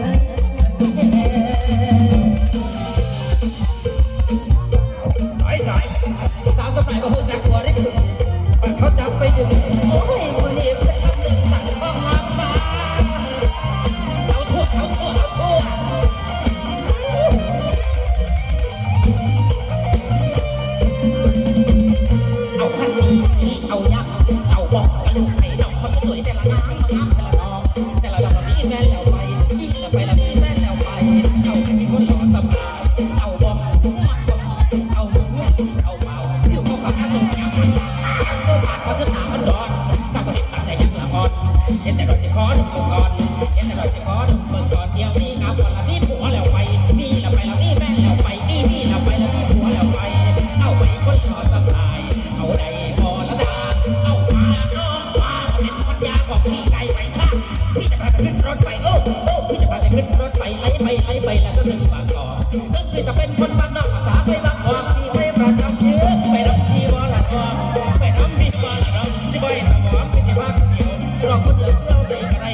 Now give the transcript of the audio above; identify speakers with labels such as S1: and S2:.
S1: เลย อนก่อนก่อนเดียวนี่ครับก่อนละนี่ผัวแล้วไปนี่ละไปละนี่แม่แล้วไปนี่นี่ละไปละนี่ผัวแล้วไป เอาไปคนขอสบายเอาไดพอละดาเอามาน้องมาเป็นปัญญาของพี่ไก่ไปชาพี่จะพาไปขึ้นรถไปโอ้โอ้พี่จะพาไปขึ้นรถไปไล่ไปไล่ไปแล้วก็ถึงบางกอกนึกพี่จะเป็นคนบ้นนอกาษไปบางกอกพี่ไม่ประทับเยอะไปรับพี่วอละทอไปรับพี่วอละทองที่ใบสมองพี่จะพักเดียวรอคนเดียวเดียวใจใคร